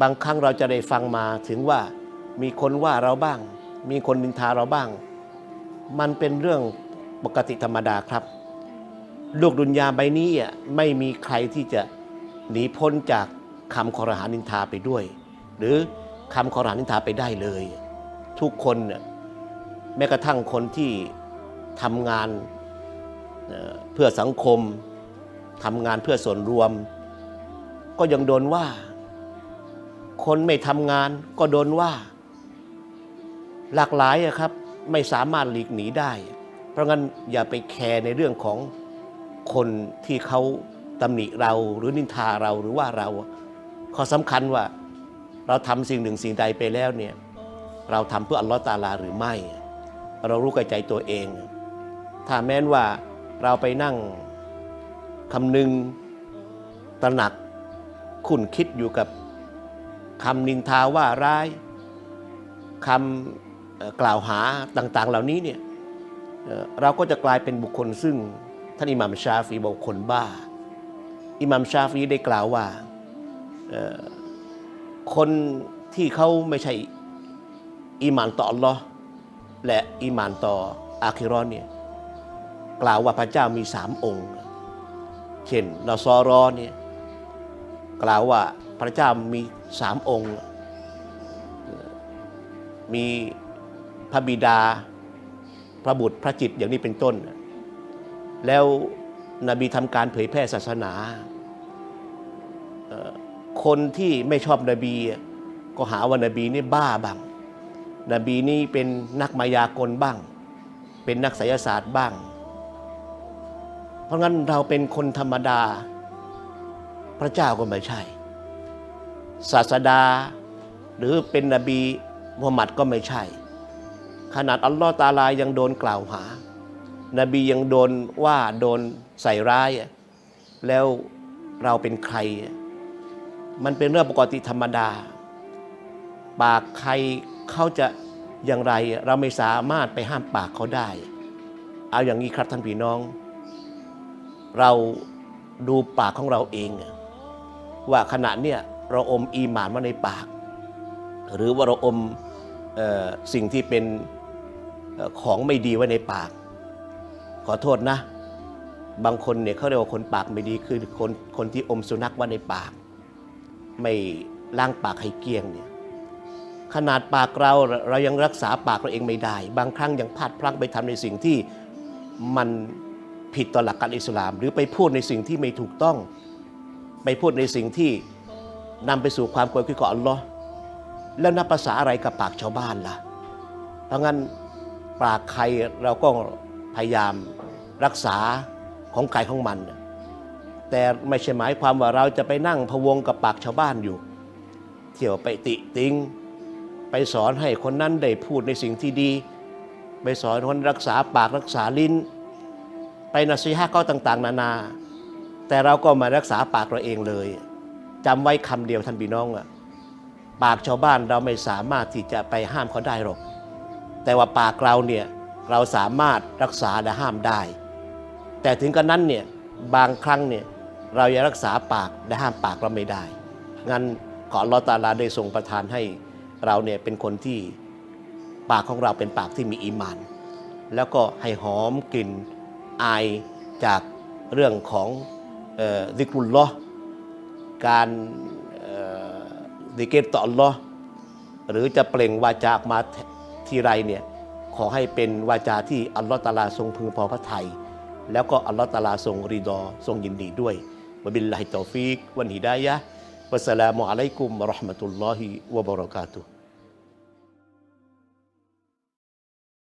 บางครั้งเราจะได้ฟังมาถึงว่ามีคนว่าเราบ้าง มีคนนินทาเราบ้าง มันเป็นเรื่องปกติธรรมดาครับ โลกดุนยาใบนี้ไม่มีใครที่จะหนีพ้นจากคำคอรหานินทาไปด้วย หรือคำคอรหานินทาไปได้เลย ทุกคนแม้กระทั่งคนที่ทำงานเพื่อสังคมทำงานเพื่อส่วนรวม ก็ยังโดนว่า คนไม่ทำงานก็โดนว่า หลากหลายอะครับไม่สามารถหลีกหนีได้ เพราะงั้นอย่าไปแคร์ในเรื่องของคนที่เขาตำหนิเราหรือนินทาเราหรือว่าเราข้อสำคัญว่าเราทำสิ่งหนึ่งสิ่งใดไปแล้วเนี่ยเราทำเพื่ออัลลอฮ์ตาลาหรือไม่ เรารู้กับใจตัวเอง ถ้าแม้นว่าเราไปนั่งคำนึงตระหนักขุนคิดอยู่กับ คำนินทาว่าร้ายคำกล่าวหาต่าง ๆ เหล่านี้เนี่ยเราก็จะกลายเป็นบุคคลซึ่งท่านอิหมัมชาฟีบอกคนบ้า อิหมัมชาฟีได้กล่าวว่าคนที่เขาไม่ใช่อีหมานต่ออัลลอฮ์และอีหมานต่ออาคิรอนเนี่ยกล่าวว่าพระเจ้ามีสามองค์ เช่นนอซอรอเนี่ยกล่าวว่า พระเจ้ามีสามองค์ มีพระบิดา พระบุตรพระจิตอย่างนี้เป็นต้น แล้วนบีทำการเผยแพร่ศาสนา คนที่ไม่ชอบนบีก็หาว่านบีนี่บ้าบ้าง นบีนี่เป็นนักมายากลบ้าง เป็นนักไสยศาสตร์บ้าง เพราะงั้นเราเป็นคนธรรมดา พระเจ้าก็ไม่ใช่ ศาสดา หรือเป็นนบีมุฮัมมัดก็ไม่ใช่ ขนาดอัลลอฮ์ตาลายังโดนกล่าวหา นบียังโดนว่าโดนใส่ร้าย แล้วเราเป็นใคร มันเป็นเรื่องปกติธรรมดา ปากใครเขาจะอย่างไรเราไม่สามารถไปห้ามปากเขาได้ เอาอย่างนี้ครับท่านพี่น้อง เราดูปากของเราเอง ว่าขณะเนี่ย เราอมอีหมานมาในปาก หรือว่าเราอมสิ่งที่เป็นของไม่ดีไว้ในปาก ขอโทษนะ บางคนเนี่ยเขาเรียกว่าคนปากไม่ดีคือคนคนที่อมสุนัขไว้ในปาก ไม่ล้างปากให้เกลี้ยงเนี่ยขนาดปากเราเรายังรักษาปากเราเองไม่ได้ บางครั้งยังพลาดพลั้งไปทำในสิ่งที่มันผิดต่อหลักการอิสลาม หรือไปพูดในสิ่งที่ไม่ถูกต้อง ไปพูดในสิ่งที่ นำไปสู่ความกลัวขี้ก่ออัลลอฮ์แล้วนับภาษาอะไรกับปากชาวบ้านล่ะ เพราะงั้นปากใครเราก็พยายามรักษาของใครของมัน แต่ไม่ใช่หมายความว่าเราจะไปนั่งพะวงกับปากชาวบ้านอยู่ เที่ยวไปติติงไปสอนให้คนนั้นได้พูดในสิ่งที่ดี ไปสอนคนรักษาปากรักษาลิ้น ไปนัสีฮะเขาต่าง ๆ นานา แต่เราก็มารักษาปากเราเองเลย จำไว้คำเดียวท่านพี่น้องอะปากชาวบ้านเราไม่สามารถที่จะไปห้ามเขาได้หรอก แต่ว่าปากเราเนี่ยเราสามารถรักษาและห้ามได้ แต่ถึงกระนั้นเนี่ยบางครั้งเนี่ยเรายังรักษาปากและห้ามปากเราไม่ได้ งั้นขออัลลอตาลาได้ทรงประทานให้เราเนี่ยเป็นคนที่ปากของเราเป็นปากที่มีอีมาน แล้วก็ให้หอมกลิ่นอายจากเรื่องของเอ่อดิกรุลลอ การดิเกตต่ออัลลอฮ์หรือจะเปล่งวาจาออกมาทีไรเนี่ยขอให้เป็นวาจาที่อัลลอฮ์ตาลาทรงพึงพอพระทัยแล้วก็อัลลอฮ์ตาลาทรงรีดอทรงยินดีด้วยวบิลลาฮิตอฟิกวันฮิดายะวัสสลามุอะลัยกุมะราะห์มะตุลลอฮิวะบะเราะกาตุฮ์